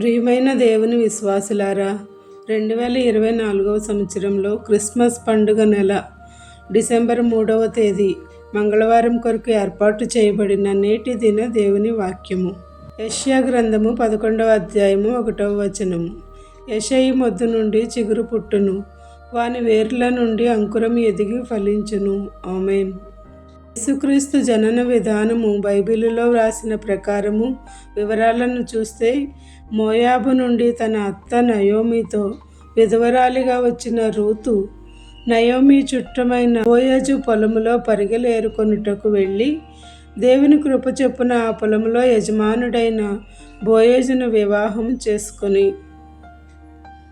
ప్రియమైన దేవుని విశ్వాసులారా రెండు వేల ఇరవై నాలుగవ సంవత్సరంలో క్రిస్మస్ పండుగ నెల డిసెంబర్ మూడవ తేదీ మంగళవారం కొరకు ఏర్పాటు చేయబడిన నేటి దిన దేవుని వాక్యము. యష్యా గ్రంథము పదకొండవ అధ్యాయము ఒకటవ వచనము. యషయి మొద్దు నుండి చిగురు పుట్టును వాని వేర్ల నుండి అంకురం ఎదిగి ఫలించును. ఆమెన్. యేసుక్రీస్తు జనన విధానము బైబిలులో వ్రాసిన ప్రకారము వివరాలను చూస్తే మోయాబు నుండి తన అత్త నయోమితో విధవరాలిగా వచ్చిన రూతు నయోమి చుట్టమైన బోయజు పొలములో పరిగెలేరుకొనుటకు వెళ్ళి దేవుని కృప చొప్పున ఆ పొలంలో యజమానుడైన బోయజును వివాహం చేసుకుని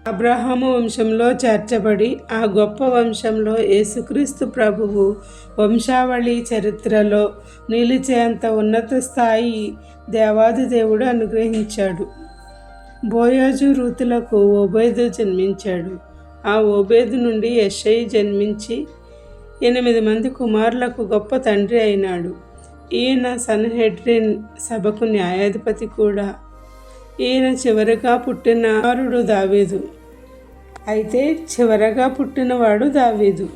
అబ్రహాము వంశంలో చేర్చబడి ఆ గొప్ప వంశంలో యేసుక్రీస్తు ప్రభువు వంశావళి చరిత్రలో నిలిచేంత ఉన్నత స్థాయి దేవాది దేవుడు అనుగ్రహించాడు. బోయాజు రూతులకు ఓబేదు జన్మించాడు. ఆ ఓబేదు నుండి యషయి జన్మించి ఎనిమిది మంది కుమారులకు గొప్ప తండ్రి అయినాడు. ఈయన సన్హెడ్రిన్ సభకు న్యాయాధిపతి కూడా. ఈయన చివరిగా పుట్టిన కుమారుడు దావీదు. అయితే చివరగా పుట్టినవాడు దావీదు.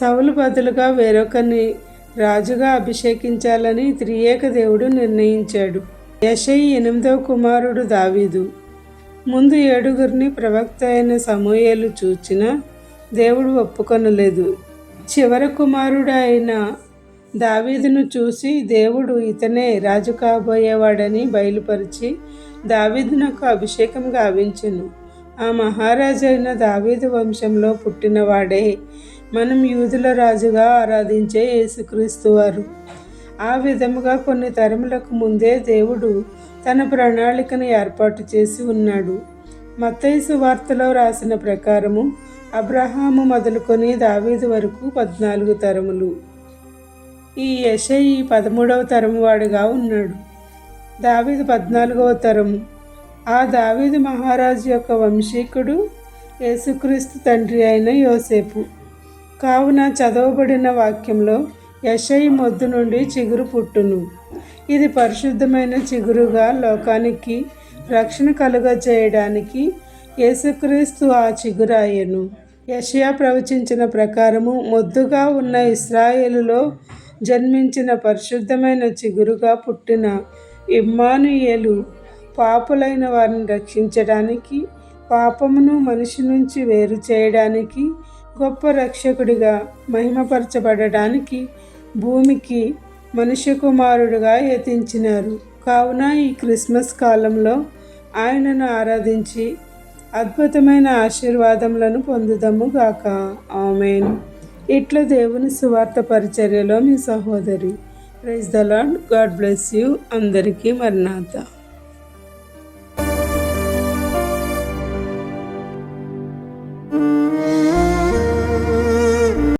సవులు బదులుగా వేరొకరిని రాజుగా అభిషేకించాలని త్రియేక దేవుడు నిర్ణయించాడు. యశై ఎనిమిదవ కుమారుడు దావీదు. ముందు ఏడుగురిని ప్రవక్త అయిన సమూహలు చూచిన దేవుడు ఒప్పుకొనలేదు. చివరి కుమారుడు అయిన దావీదును చూసి దేవుడు ఇతనే రాజు కాబోయేవాడని బయలుపరిచి దావీదునకు అభిషేకం గావించెను. ఆ మహారాజు అయిన దావీదు వంశంలో పుట్టినవాడే. మనం యూదుల రాజుగా ఆరాధించే యేసుక్రీస్తు వారు. ఆ విధముగా కొన్ని తరములకు ముందే దేవుడు తన ప్రణాళికను ఏర్పాటు చేసి ఉన్నాడు. మత్తైసు వార్తలో రాసిన ప్రకారము అబ్రహాము మొదలుకొని దావీదు వరకు పద్నాలుగు తరములు. ఈ యశై పదమూడవ తరం వాడుగా ఉన్నాడు. దావీదు పద్నాలుగవ తరం ఆ దావీదు మహారాజు యొక్క వంశీకుడు యేసుక్రీస్తు తండ్రి అయిన యోసేపు. కావున చదవబడిన వాక్యంలో యశై మొద్దు నుండి చిగురు పుట్టును. ఇది పరిశుద్ధమైన చిగురుగా లోకానికి రక్షణ కలుగ చేయడానికి యేసుక్రీస్తు ఆ చిగురాయను. యషయా ప్రవచించిన ప్రకారము మొద్దుగా ఉన్న ఇస్రాయేలులో జన్మించిన పరిశుద్ధమైన చిగురుగా పుట్టిన ఇమ్మానుయేలు పాపులైన వారిని రక్షించడానికి పాపమును మనిషి నుంచి వేరు చేయడానికి గొప్ప రక్షకుడిగా మహిమపరచబడడానికి భూమికి మనుష్య కుమారుడుగా యతించినారు. కావున ఈ క్రిస్మస్ కాలంలో ఆయనను ఆరాధించి అద్భుతమైన ఆశీర్వాదములను పొందుదాము గాక. ఆమెన్. ఇట్లా దేవుని సువార్త పరిచర్యలో మీ సహోదరి praise the Lord God bless you. అందరికీ మరణాత